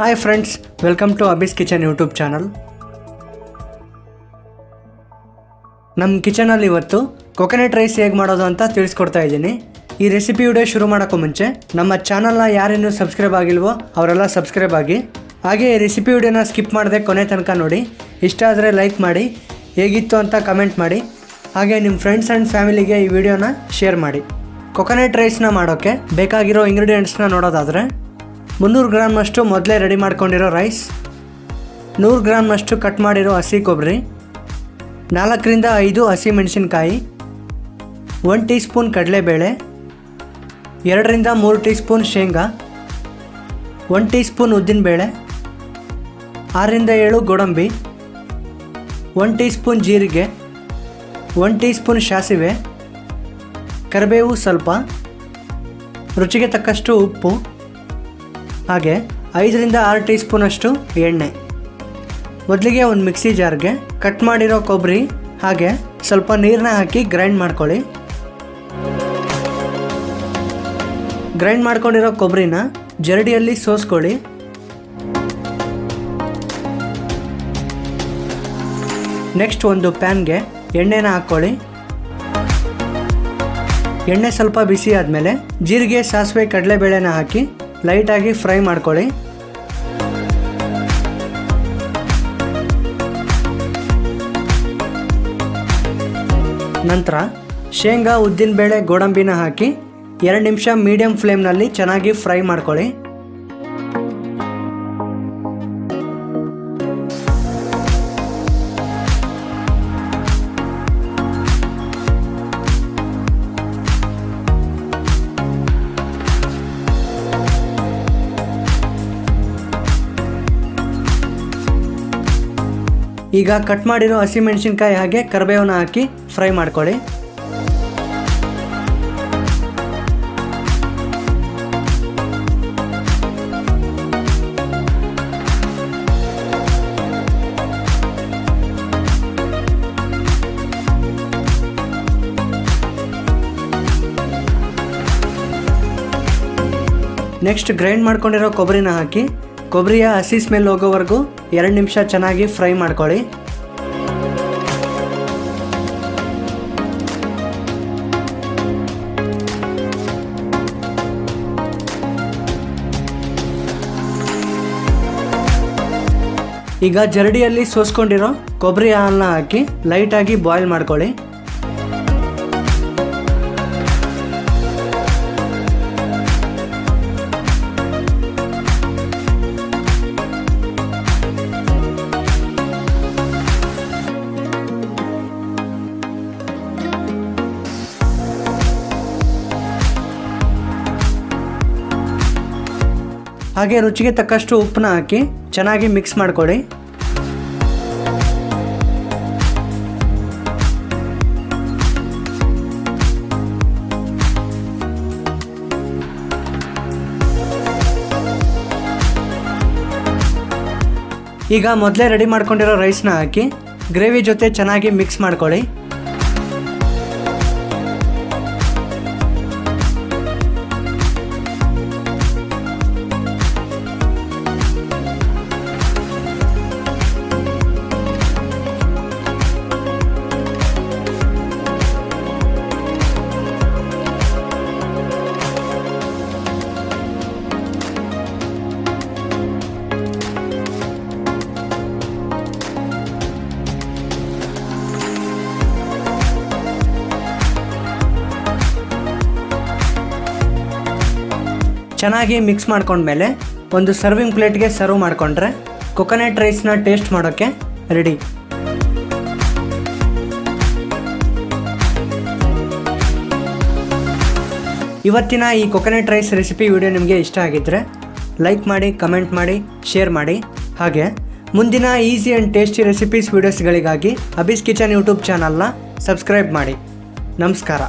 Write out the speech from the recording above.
Hi friends welcome to Abi's kitchen YouTube channel ನಮ್ಮ ಕಿಚನಲ್ಲಿ ಇವತ್ತು ಕೊಕೊನೆಟ್ ರೈಸ್ ಹೇಗೆ ಮಾಡೋದು ಅಂತ ತಿಳಿಸ್ಕೊಡ್ತಾ ಇದ್ದೀನಿ. ಈ ರೆಸಿಪಿ ವಿಡಿಯೋ ಶುರು ಮಾಡೋಕ್ಕೂ ಮುಂಚೆ, ನಮ್ಮ ಚಾನಲ್ನ ಯಾರೇನು ಸಬ್ಸ್ಕ್ರೈಬ್ ಆಗಿಲ್ವೋ ಅವರೆಲ್ಲ ಸಬ್ಸ್ಕ್ರೈಬ್ ಆಗಿ. ಹಾಗೆ ಈ ರೆಸಿಪಿ ವಿಡಿಯೋನ ಸ್ಕಿಪ್ ಮಾಡದೆ ಕೊನೆ ತನಕ ನೋಡಿ. ಇಷ್ಟ ಆದರೆ ಲೈಕ್ ಮಾಡಿ, ಹೇಗಿತ್ತು ಅಂತ ಕಮೆಂಟ್ ಮಾಡಿ. ಹಾಗೆ ನಿಮ್ಮ ಫ್ರೆಂಡ್ಸ್ ಆ್ಯಂಡ್ ಫ್ಯಾಮಿಲಿಗೆ ಈ ವಿಡಿಯೋನ ಶೇರ್ ಮಾಡಿ. ಕೊಕೊನೆಟ್ ರೈಸ್ನ ಮಾಡೋಕ್ಕೆ ಬೇಕಾಗಿರೋ ಇಂಗ್ರೀಡಿಯೆಂಟ್ಸ್ನ ನೋಡೋದಾದರೆ ಮುನ್ನೂರು ಗ್ರಾಮ್ನಷ್ಟು ಮೊದಲೇ ರೆಡಿ ಮಾಡ್ಕೊಂಡಿರೋ ರೈಸ್ ನೂರು ಗ್ರಾಮ್ನಷ್ಟು ಕಟ್ ಮಾಡಿರೋ ಹಸಿ ಕೊಬ್ಬರಿ, ನಾಲ್ಕರಿಂದ ಐದು ಹಸಿ ಮೆಣಸಿನ್ಕಾಯಿ ಒನ್ ಟೀ ಸ್ಪೂನ್ ಕಡಲೆಬೇಳೆ, ಎರಡರಿಂದ ಮೂರು ಟೀ ಸ್ಪೂನ್ ಶೇಂಗಾ ಒನ್ ಟೀ ಸ್ಪೂನ್ ಉದ್ದಿನಬೇಳೆ, ಆರರಿಂದ ಏಳು ಗೋಡಂಬಿ ಒನ್ ಟೀ ಸ್ಪೂನ್ ಜೀರಿಗೆ ಒನ್ ಟೀ ಸ್ಪೂನ್ ಸಾಸಿವೆ, ಕರಿಬೇವು ಸ್ವಲ್ಪ, ರುಚಿಗೆ ತಕ್ಕಷ್ಟು ಉಪ್ಪು ಹಾಗೆ ಐದರಿಂದ ಆರು ಟೀ ಸ್ಪೂನಷ್ಟು ಎಣ್ಣೆ. ಮೊದಲಿಗೆ ಒಂದು ಮಿಕ್ಸಿ ಜಾರ್ಗೆ ಕಟ್ ಮಾಡಿರೋ ಕೊಬ್ಬರಿ, ಹಾಗೆ ಸ್ವಲ್ಪ ನೀರನ್ನ ಹಾಕಿ ಗ್ರೈಂಡ್ ಮಾಡ್ಕೊಳ್ಳಿ. ಗ್ರೈಂಡ್ ಮಾಡ್ಕೊಂಡಿರೋ ಕೊಬ್ಬರಿನ ಜರಡಿಯಲ್ಲಿ ಸೋಸ್ಕೊಳ್ಳಿ. ನೆಕ್ಸ್ಟ್ ಒಂದು ಪ್ಯಾನ್ಗೆ ಎಣ್ಣೆನ ಹಾಕ್ಕೊಳ್ಳಿ. ಎಣ್ಣೆ ಸ್ವಲ್ಪ ಬಿಸಿ ಆದಮೇಲೆ ಜೀರಿಗೆ, ಸಾಸಿವೆ, ಕಡಲೆಬೇಳೆನ ಹಾಕಿ ಲೈಟಾಗಿ ಫ್ರೈ ಮಾಡ್ಕೊಳ್ಳಿ. ನಂತರ ಶೇಂಗಾ, ಉದ್ದಿನಬೇಳೆ, ಗೋಡಂಬಿನ ಹಾಕಿ ಎರಡು ನಿಮಿಷ ಮೀಡಿಯಂ ಫ್ಲೇಮ್ನಲ್ಲಿ ಚೆನ್ನಾಗಿ ಫ್ರೈ ಮಾಡ್ಕೊಳ್ಳಿ. ಈಗ ಕಟ್ ಮಾಡಿರೋ ಹಸಿಮೆಣಸಿನ್ಕಾಯಿ ಹಾಗೆ ಕರಿಬೇವನ್ನ ಹಾಕಿ ಫ್ರೈ ಮಾಡ್ಕೊಳ್ಳಿ. ನೆಕ್ಸ್ಟ್ ಗ್ರೈಂಡ್ ಮಾಡ್ಕೊಂಡಿರೋ ಕೊಬ್ಬರಿನ ಹಾಕಿ, ಕೊಬ್ಬರಿಯ ಹಸಿ ಸ್ಮೆಲ್ ಹೋಗೋವರೆಗೂ ಎರಡು ನಿಮಿಷ ಚೆನ್ನಾಗಿ ಫ್ರೈ ಮಾಡ್ಕೊಳ್ಳಿ. ಈಗ ಜರಡಿಯಲ್ಲಿ ಸೋಸ್ಕೊಂಡಿರೋ ಕೊಬ್ಬರಿ ಹಾಲನ್ನ ಹಾಕಿ ಲೈಟಾಗಿ ಬಾಯ್ಲ್ ಮಾಡ್ಕೊಳ್ಳಿ. ಹಾಗೆ ರುಚಿಗೆ ತಕ್ಕಷ್ಟು ಉಪ್ಪನ್ನ ಹಾಕಿ ಚೆನ್ನಾಗಿ ಮಿಕ್ಸ್ ಮಾಡ್ಕೊಳ್ಳಿ ಈಗ ಮೊದಲೇ ರೆಡಿ ಮಾಡ್ಕೊಂಡಿರೋ ರೈಸ್ನ ಹಾಕಿ ಗ್ರೇವಿ ಜೊತೆ ಚೆನ್ನಾಗಿ ಮಿಕ್ಸ್ ಮಾಡ್ಕೊಳ್ಳಿ ಚೆನ್ನಾಗಿ ಮಿಕ್ಸ್ ಮಾಡ್ಕೊಂಡ್ಮೇಲೆ ಒಂದು ಸರ್ವಿಂಗ್ ಪ್ಲೇಟ್ಗೆ ಸರ್ವ್ ಮಾಡಿಕೊಂಡ್ರೆ ಕೊಕೊನೆಟ್ ರೈಸ್ನ ಟೇಸ್ಟ್ ಮಾಡೋಕ್ಕೆ ರೆಡಿ ಇವತ್ತಿನ ಈ ಕೊಕೊನೆಟ್ ರೈಸ್ ರೆಸಿಪಿ ವಿಡಿಯೋ ನಿಮಗೆ ಇಷ್ಟ ಆಗಿದ್ದರೆ ಲೈಕ್ ಮಾಡಿ ಕಮೆಂಟ್ ಮಾಡಿ ಶೇರ್ ಮಾಡಿ. ಹಾಗೆ ಮುಂದಿನ ಈಸಿ ಆ್ಯಂಡ್ ಟೇಸ್ಟಿ ರೆಸಿಪೀಸ್ ವೀಡಿಯೋಸ್ಗಳಿಗಾಗಿ ಅಬಿಸ್ ಕಿಚನ್ ಯೂಟ್ಯೂಬ್ ಚಾನಲ್ನ ಸಬ್ಸ್ಕ್ರೈಬ್ ಮಾಡಿ. ನಮಸ್ಕಾರ.